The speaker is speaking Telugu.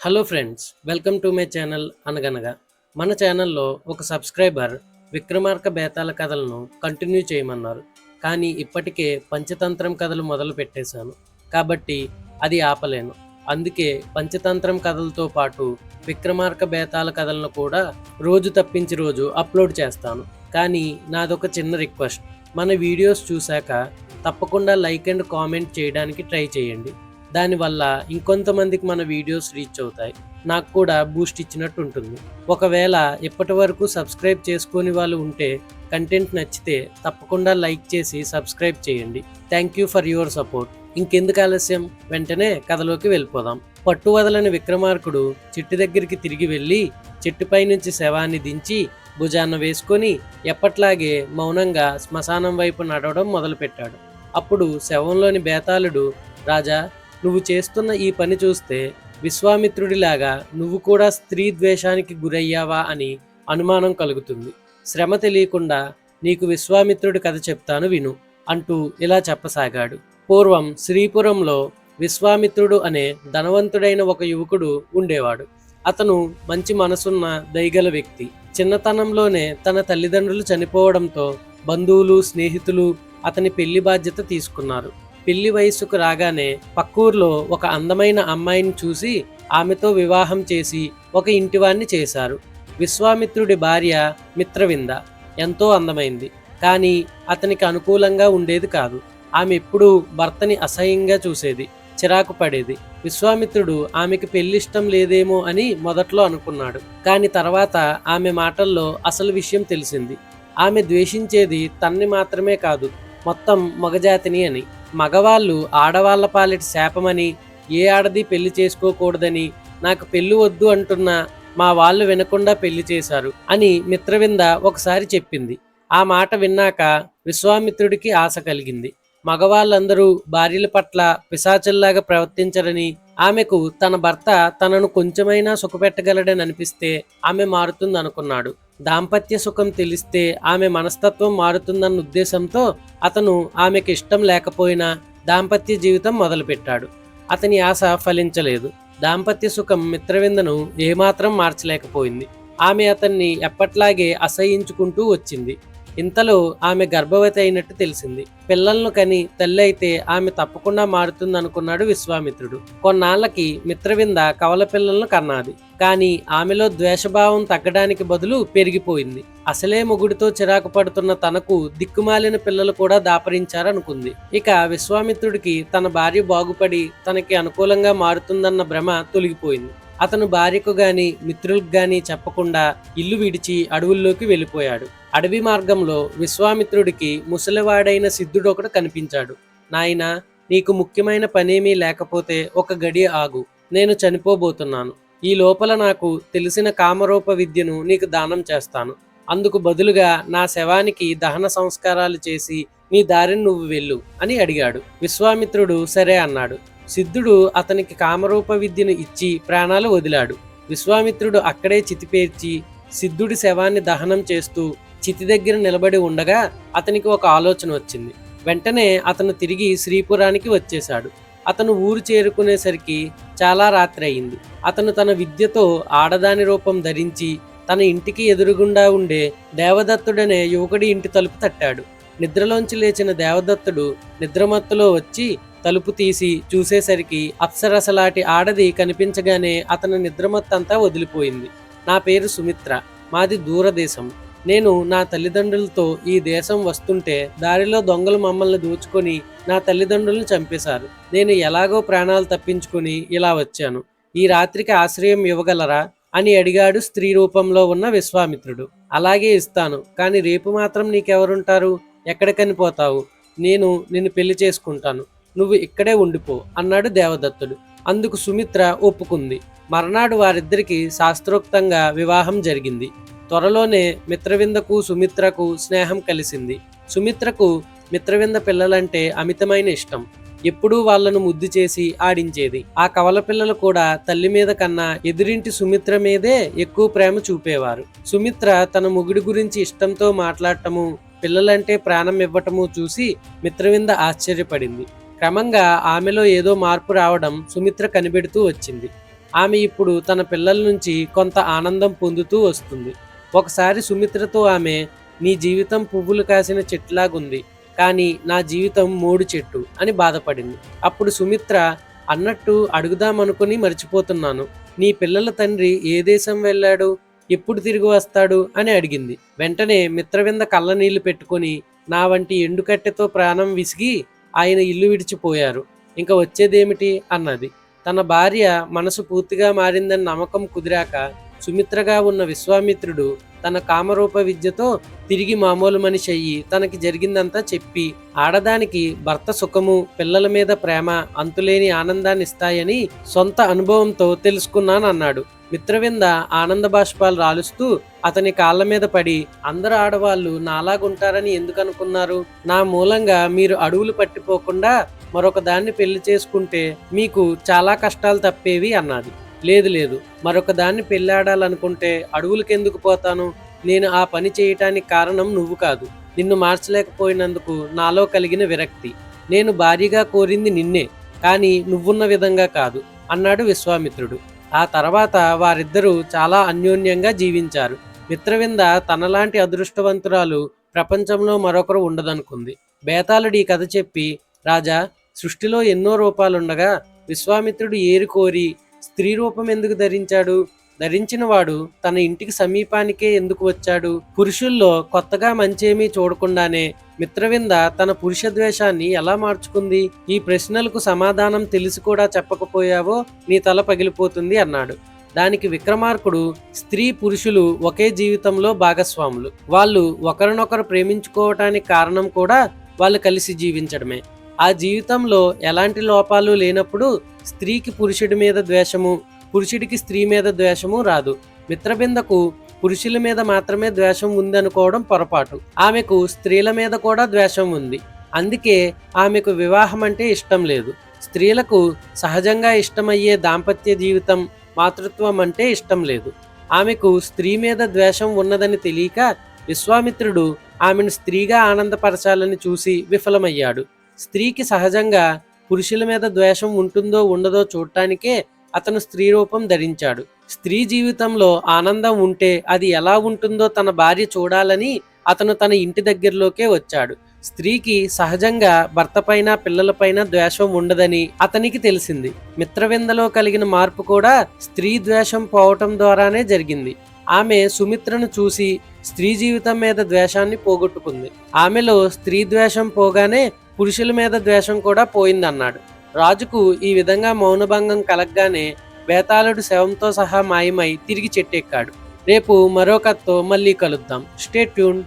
Hello friends welcome to my channel అనగనగా మన ఛానల్లో ఒక సబ్స్క్రైబర్ విక్రమార్క బేతాల కథలను కంటిన్యూ చేయమన్నారు. కానీ ఇప్పటికే పంచతంత్రం కథలు మొదలు పెట్టేశాను. కాబట్టి అది ఆపలేను. అందుకే పంచతంత్రం కథలతో పాటు విక్రమార్క బేతాల కథలను కూడా రోజు తప్పించి రోజు అప్లోడ్ చేస్తాను. కానీ నాదొక చిన్న రిక్వెస్ట్ మన వీడియోస్ చూశాక తప్పకుండా లైక్ అండ్ కామెంట్ చేయడానికి ట్రై చేయండి. దానివల్ల ఇంకొంతమందికి మన వీడియోస్ రీచ్ అవుతాయి. నాకు కూడా బూస్ట్ ఇచ్చినట్టు ఉంటుంది. ఒకవేళ ఇప్పటి వరకు సబ్స్క్రైబ్ చేసుకొని వాళ్ళు ఉంటే కంటెంట్ నచ్చితే తప్పకుండా లైక్ చేసి సబ్స్క్రైబ్ చేయండి. Thank you for your support ఇంకెందుకు ఆలస్యం? వెంటనే కథలోకి వెళ్ళిపోదాం. పట్టు వదలని విక్రమార్కుడు చెట్టు దగ్గరికి తిరిగి వెళ్ళి చెట్టుపై నుంచి శవాన్ని దించి భుజాన వేసుకొని ఎప్పట్లాగే మౌనంగా శ్మశానం వైపు నడవడం మొదలుపెట్టాడు. అప్పుడు శవంలోని బేతాళుడు రాజా నువ్వు చేస్తున్న ఈ పని చూస్తే విశ్వామిత్రుడిలాగా నువ్వు కూడా స్త్రీ ద్వేషానికి గురయ్యావా అని అనుమానం కలుగుతుంది. శ్రమ తెలియకుండా నీకు విశ్వామిత్రుడి కథ చెప్తాను విను అంటూ ఇలా చెప్పసాగాడు. పూర్వం శ్రీపురంలో విశ్వామిత్రుడు అనే ధనవంతుడైన ఒక యువకుడు ఉండేవాడు. అతను మంచి మనసున్న దయగల వ్యక్తి. చిన్నతనంలోనే తన తల్లిదండ్రులు చనిపోవడంతో బంధువులు స్నేహితులు అతని పెళ్ళి బాధ్యత తీసుకున్నారు. పెళ్ళి వయస్సుకు రాగానే పక్కూర్లో ఒక అందమైన అమ్మాయిని చూసి ఆమెతో వివాహం చేసి ఒక ఇంటివాణ్ణి చేశారు. విశ్వామిత్రుడి భార్య మిత్రవింద ఎంతో అందమైంది. కానీ అతనికి అనుకూలంగా ఉండేది కాదు. ఆమె ఎప్పుడూ భర్తని అసహ్యంగా చూసేది చిరాకు పడేది. విశ్వామిత్రుడు ఆమెకి పెళ్ళిష్టం లేదేమో అని మొదట్లో అనుకున్నాడు. కానీ తర్వాత ఆమె మాటల్లో అసలు విషయం తెలిసింది. ఆమె ద్వేషించేది తన్ని మాత్రమే కాదు మొత్తం మగజాతిని అని. మగవాళ్ళు ఆడవాళ్ళ పాలిటి శాపమని ఏ ఆడది పెళ్ళి చేసుకోకూడదని నాకు పెళ్ళి వద్దు అంటున్నా మా వాళ్ళు వినకుండా పెళ్ళి చేశారు అని మిత్రవింద ఒకసారి చెప్పింది. ఆ మాట విన్నాక విశ్వామిత్రుడికి ఆశ కలిగింది. మగవాళ్ళందరూ భార్యల పట్ల పిశాచుల్లాగా ప్రవర్తించరని ఆమెకు తన భర్త తనను కొంచెమైనా సుఖపెట్టగలడని అనిపిస్తే ఆమె మారుతుంది అనుకున్నాడు దాంపత్య సుఖం తెలిస్తే ఆమె మనస్తత్వం మారుతుందన్న ఉద్దేశంతో అతను ఆమెకి ఇష్టం లేకపోయినా దాంపత్య జీవితం మొదలుపెట్టాడు. అతని ఆశ ఫలించలేదు. దాంపత్య సుఖం మిత్రవిందను ఏమాత్రం మార్చలేకపోయింది. ఆమె అతన్ని ఎప్పట్లాగే అసహించుకుంటూ వచ్చింది. ఇంతలో ఆమె గర్భవతి అయినట్టు తెలిసింది. పిల్లలను కని తల్లి అయితే ఆమె తప్పకుండా మారుతుంది అనుకున్నాడు విశ్వామిత్రుడు. కొన్నాళ్ళకి మిత్రవింద కవల పిల్లలను కన్నాది. కానీ ఆమెలో ద్వేషభావం తగ్గడానికి బదులు పెరిగిపోయింది. అసలే మొగుడితో చిరాకు పడుతున్న తనకు దిక్కుమాలిన పిల్లలు కూడా దాపరించారనుకుంది. ఇక విశ్వామిత్రుడికి తన భార్య బాగుపడి తనకి అనుకూలంగా మారుతుందన్న భ్రమ తొలగిపోయింది. అతను భార్యకు గాని మిత్రులకు గాని చెప్పకుండా ఇల్లు విడిచి అడవుల్లోకి వెళ్ళిపోయాడు. అడవి మార్గంలో విశ్వామిత్రుడికి ముసలివాడైన సిద్ధుడు ఒకడు కనిపించాడు. నాయనా నీకు ముఖ్యమైన పనేమీ లేకపోతే ఒక గడి ఆగు. నేను చనిపోబోతున్నాను. ఈ లోపల నాకు తెలిసిన కామరూప విద్యను నీకు దానం చేస్తాను. అందుకు బదులుగా నా శవానికి దహన సంస్కారాలు చేసి నీ దారిని నువ్వు వెళ్ళు అని అడిగాడు. విశ్వామిత్రుడు సరే అన్నాడు. సిద్ధుడు అతనికి కామరూప విద్యను ఇచ్చి ప్రాణాలు వదిలాడు. విశ్వామిత్రుడు అక్కడే చితిపేర్చి సిద్ధుడి శవాన్ని దహనం చేస్తూ చితి దగ్గర నిలబడి ఉండగా అతనికి ఒక ఆలోచన వచ్చింది. వెంటనే అతను తిరిగి శ్రీపురానికి వచ్చేశాడు. అతను ఊరు చేరుకునేసరికి చాలా రాత్రి అయింది. అతను తన విద్యతో ఆడదాని రూపం ధరించి తన ఇంటికి ఎదురుగుండా ఉండే దేవదత్తుడనే యువకుడి ఇంటి తలుపు తట్టాడు. నిద్రలోంచి లేచిన దేవదత్తుడు నిద్రమత్తులో వచ్చి తలుపు తీసి చూసేసరికి అప్సరసలాటి ఆడది కనిపించగానే అతని నిద్రమత్తంతా వదిలిపోయింది. నా పేరు సుమిత్ర. మాది దూరదేశం. నేను నా తల్లిదండ్రులతో ఈ దేశం వస్తుంటే దారిలో దొంగలు మమ్మల్ని దోచుకొని నా తల్లిదండ్రులను చంపేశారు. నేను ఎలాగో ప్రాణాలు తప్పించుకొని ఇలా వచ్చాను. ఈ రాత్రికి ఆశ్రయం ఇవ్వగలరా? అని అడిగాడు స్త్రీ రూపంలో ఉన్న విశ్వామిత్రుడు. అలాగే ఇస్తాను కానీ రేపు మాత్రం నీకెవరుంటారు? ఎక్కడికని పోతావు నేను నిన్ను పెళ్ళి చేసుకుంటాను. నువ్వు ఇక్కడే ఉండిపో అన్నాడు దేవదత్తుడు. అందుకు సుమిత్ర ఒప్పుకుంది. మర్నాడు వారిద్దరికి శాస్త్రోక్తంగా వివాహం జరిగింది. త్వరలోనే మిత్రవిందకు సుమిత్రకు స్నేహం కలిసింది. సుమిత్రకు మిత్రవింద పిల్లలంటే అమితమైన ఇష్టం. ఎప్పుడూ వాళ్ళను ముద్దు చేసి ఆడించేది. ఆ కవల పిల్లలు కూడా తల్లి మీద కన్నా ఎదురింటి సుమిత్ర మీదే ఎక్కువ ప్రేమ చూపేవారు. సుమిత్ర తన మొగుడి గురించి ఇష్టంతో మాట్లాడటము పిల్లలంటే ప్రాణం ఇవ్వటము చూసి మిత్రవింద ఆశ్చర్యపడింది. క్రమంగా ఆమెలో ఏదో మార్పు రావడం సుమిత్ర కనిపెడుతూ వచ్చింది. ఆమె ఇప్పుడు తన పిల్లల నుంచి కొంత ఆనందం పొందుతూ వస్తుంది. ఒకసారి సుమిత్రతో ఆమె నీ జీవితం పువ్వులు కాసిన చెట్టులాగుంది కానీ నా జీవితం మూడు చెట్టు అని బాధపడింది. అప్పుడు సుమిత్ర అన్నట్టు అడుగుదామనుకుని మర్చిపోతున్నాను. నీ పిల్లల తండ్రి ఏ దేశం వెళ్ళాడు? ఎప్పుడు తిరిగి వస్తాడు? అని అడిగింది. వెంటనే మిత్రవింద కళ్ళనీళ్ళు పెట్టుకొని నా వంటి ఎండుకట్టెతో ప్రాణం విసిగి ఆయన ఇల్లు విడిచిపోయారు. ఇంకా వచ్చేదేమిటి? అన్నది. తన భార్య మనసు పూర్తిగా మారిందని నమ్మకం కుదిరాక సుమిత్రగా ఉన్న విశ్వామిత్రుడు తన కామరూప విద్యతో తిరిగి మామూలు మనిషి అయ్యి తనకి జరిగిందంతా చెప్పి ఆడదానికి భర్త సుఖము పిల్లల మీద ప్రేమ అంతులేని ఆనందాన్ని ఇస్తాయని సొంత అనుభవంతో తెలుసుకున్నాను అన్నాడు. మిత్రవింద ఆనంద బాష్పాలు రాలుస్తూ అతని కాళ్ళ మీద పడి అందరు ఆడవాళ్ళు నాలాగుంటారని ఎందుకు అనుకున్నారు? నా మూలంగా మీరు అడవులు పట్టిపోకుండా మరొక దాన్ని పెళ్ళి చేసుకుంటే మీకు చాలా కష్టాలు తప్పేవి అన్నది. లేదు లేదు. మరొక దాన్ని పెళ్ళాడాలనుకుంటే అడవులకెందుకు పోతాను? నేను ఆ పని చేయటానికి కారణం నువ్వు కాదు. నిన్ను మార్చలేకపోయినందుకు నాలో కలిగిన విరక్తి. నేను భారీగా కోరింది నిన్నే కానీ నువ్వున్న విధంగా కాదు అన్నాడు విశ్వామిత్రుడు. ఆ తర్వాత వారిద్దరూ చాలా అన్యోన్యంగా జీవించారు. మిత్రవింద తనలాంటి అదృష్టవంతురాలు ప్రపంచంలో మరొకరు ఉండదనుకుంది. బేతాళుడు ఈ కథ చెప్పి రాజా సృష్టిలో ఎన్నో రూపాలుండగా విశ్వామిత్రుడు ఏరుకోరి స్త్రీ రూపం ఎందుకు ధరించాడు? ధరించిన వాడు తన ఇంటికి సమీపానికే ఎందుకు వచ్చాడు? పురుషుల్లో కొత్తగా మంచేమీ చూడకుండానే మిత్రవింద తన పురుష ద్వేషాన్ని ఎలా మార్చుకుంది? ఈ ప్రశ్నలకు సమాధానం తెలిసి కూడా చెప్పకపోయావో నీ తల పగిలిపోతుంది అన్నాడు. దానికి విక్రమార్కుడు స్త్రీ పురుషులు ఒకే జీవితంలో భాగస్వాములు. వాళ్ళు ఒకరినొకరు ప్రేమించుకోవటానికి కారణం కూడా వాళ్ళు కలిసి జీవించడమే. ఆ జీవితంలో ఎలాంటి లోపాలు లేనప్పుడు స్త్రీకి పురుషుడి మీద ద్వేషము పురుషుడికి స్త్రీ మీద ద్వేషము రాదు. మిత్రబిందకు పురుషుల మీద మాత్రమే ద్వేషం ఉందనుకోవడం పొరపాటు. ఆమెకు స్త్రీల మీద కూడా ద్వేషం ఉంది. అందుకే ఆమెకు వివాహం అంటే ఇష్టం లేదు. స్త్రీలకు సహజంగా ఇష్టమయ్యే దాంపత్య జీవితం మాతృత్వం అంటే ఇష్టం లేదు. ఆమెకు స్త్రీ మీద ద్వేషం ఉన్నదని తెలియక విశ్వామిత్రుడు ఆమెను స్త్రీగా ఆనందపరచాలని చూసి విఫలమయ్యాడు. స్త్రీకి సహజంగా పురుషుల మీద ద్వేషం ఉంటుందో ఉండదో చూడటానికే అతను స్త్రీ రూపం ధరించాడు. స్త్రీ జీవితంలో ఆనందం ఉంటే అది ఎలా ఉంటుందో తన భార్య చూడాలని అతను తన ఇంటి దగ్గరలోకే వచ్చాడు. స్త్రీకి సహజంగా భర్తపైన పిల్లలపైన ద్వేషం ఉండదని అతనికి తెలిసింది. మిత్రవిందలో కలిగిన మార్పు కూడా స్త్రీ ద్వేషం పోవటం ద్వారానే జరిగింది. ఆమె సుమిత్రను చూసి స్త్రీ జీవితం మీద ద్వేషాన్ని పోగొట్టుకుంది. ఆమెలో స్త్రీ ద్వేషం పోగానే పురుషుల మీద ద్వేషం కూడా పోయిందన్నాడు. రాజుకు ఈ విధంగా మౌనభంగం కలగ్గానే బేతాళుడు శవంతో సహా మాయమై తిరిగి చెట్టెక్కాడు. రేపు మరో కథతో మళ్ళీ కలుద్దాం. Stay tune